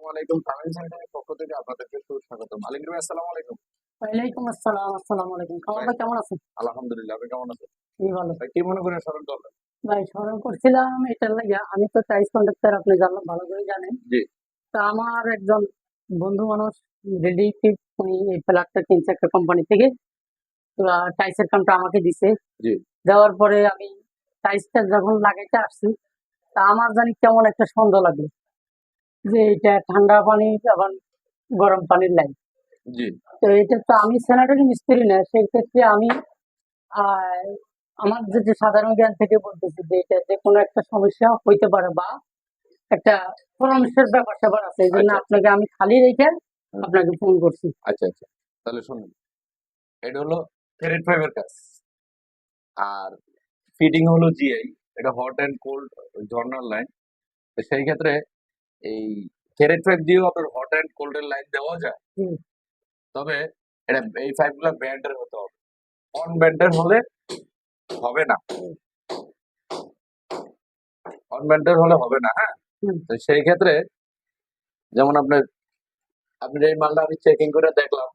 আসসালামু আলাইকুম ফ্যামিলি সেন্টারের পক্ষ থেকে আপনাদেরকে সুস্বাগতম। আলিম ভাই আসসালামু আলাইকুম। ওয়ালাইকুম আসসালাম আসসালামু আলাইকুম। খাবার ভাই কেমন আছেন? আলহামদুলিল্লাহ আপনি কেমন আছেন? এই ভালো। ভাই কি মনে করেন স্মরণ করলেন ভাই স্মরণ করছিলাম এটার লাগে আমি তো টাইস কন্ডাক্টর আপনি জানলাম ভালো করে জানেন। জি। তা আমার একজন বন্ধু মানুষ রিলেটিভ উনি এই কিনছে একটা কোম্পানি থেকে। তো টাইসের কামটা আমাকে দিছে। জি। দেওয়ার পরে আমি টাইসটা যখন লাগাইতে আসছি তা আমার জানি কেমন একটা সন্দেহ লাগল। যে এটা ঠান্ডা পানি এবং গরম পানির লাইন জি। তো এটা তো আমি স্যানিটারি মিস্ত্রি না সেই ক্ষেত্রে আমি আমার যেটা সাধারণ জ্ঞান থেকে বলতেছি যে এটা যে কোনো একটা সমস্যা হইতে পারে বা একটা পরামর্শের ব্যাপার স্যাপার আছে এই জন্য আচ্ছা। আপনাকে আমি খালি রেখে আপনাকে ফোন করছি। আচ্ছা আচ্ছা। তাহলে শুনুন এটা হলো ফেরেট ফাইভের কাজ আর ফিটিং হলো জিআই এটা hot and cold journal line তো সেই ক্ষেত্রে এই ফাইভ দিয়েও আপনার হট অ্যান্ড কোল্ডের লাইন দেওয়া যায়। তবে এটা এই ফাইভগুলো ব্যান্ডের হতে হবে। অন ব্যান্ডের হলে হবে না। অন ব্যান্ডের হলে হবে না হ্যাঁ? তো সেই ক্ষেত্রে যেমন আপনার আপনি এই মালটা আমি চেকিং করে দেখলাম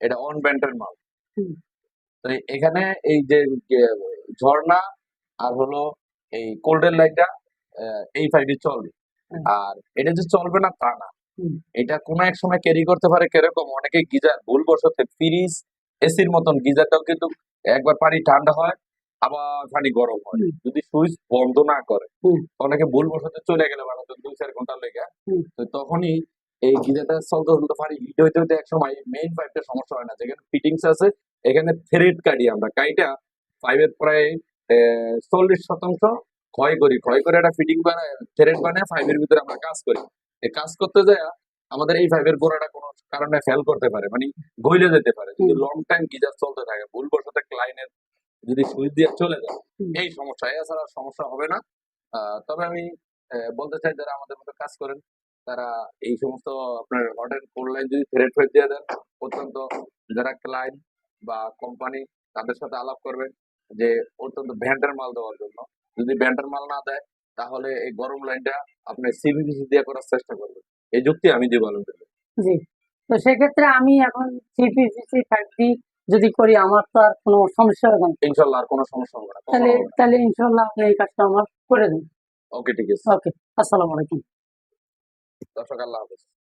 এটা অন ব্যান্ডের মাল। তো এখানে এই যে ঝর্ণা আর হলো এই কোল্ডের লাইটটা এই ফাইভে চলবে। আর এটা যে চলবে না তা না। এটা কোনো এক সময় ক্যারি করতে পারে কীরকম? অনেকে গিজার ভুল ভুলবশত ফ্রিজ এসির মতন গিজারটাও কিন্তু একবার পানি ঠান্ডা হয় আবার পানি গরম হয়। যদি সুইচ বন্ধ না করে। অনেকে ভুলবশত চলে গেলে বানাতে দুই চার ঘণ্টা লেগে। তো তখনই এই গিজারটা চলতে চলতে পানি হিট হইতে হইতে এক সময় মেইন পাইপটা সমস্যা হয় না। যেখানে ফিটিংস আছে এখানে থ্রেড কাটি আমরা। কাইটা পাইপের প্রায় চল্লিশ শতাংশ ক্ষয় করি ক্ষয় করে একটা ফিটিং বানায় থ্রেড বানায় ফাইভের ভিতরে আমরা কাজ করি। এই কাজ করতে যায় আমাদের এই ফাইভের গোড়াটা কোনো কারণে ফেল করতে পারে মানে গইলে যেতে পারে। যদি লং টাইম গিজার চলতে থাকে ভুলবশত ক্লাইনের যদি সুইচ দিয়ে চলে যায় এই সমস্যা এছাড়া সমস্যা হবে না। তবে আমি বলতে চাই যারা আমাদের মতো কাজ করেন তারা এই সমস্ত আপনার হট অ্যান্ড লাইন যদি থ্রেড ফেড দিয়ে দেন অত্যন্ত যারা ক্লায়েন্ট বা কোম্পানি তাদের সাথে আলাপ করবেন যে অত্যন্ত ব্যান্ডের মাল দেওয়ার জন্য। যদি ব্যান্ডের মাল না দেয় তাহলে এই গরম লাইনটা আপনি সিবিবিসি দিয়ে করার চেষ্টা করবেন। এই যুক্তি আমি দিব আলহামদুলিল্লাহ। জি। তো সেক্ষেত্রে আমি এখন সিপিসি ফাইভ ডি যদি করি আমার তো আর কোনো সমস্যা হবে না। ইনশাল্লাহ আর কোনো সমস্যা হবে না তাহলে তাহলে ইনশাল্লাহ আপনি এই কাজটা আমার করে দিন। ওকে ঠিক আছে। ওকে আসসালামু আলাইকুম। দর্শক আল্লাহ হাফেজ।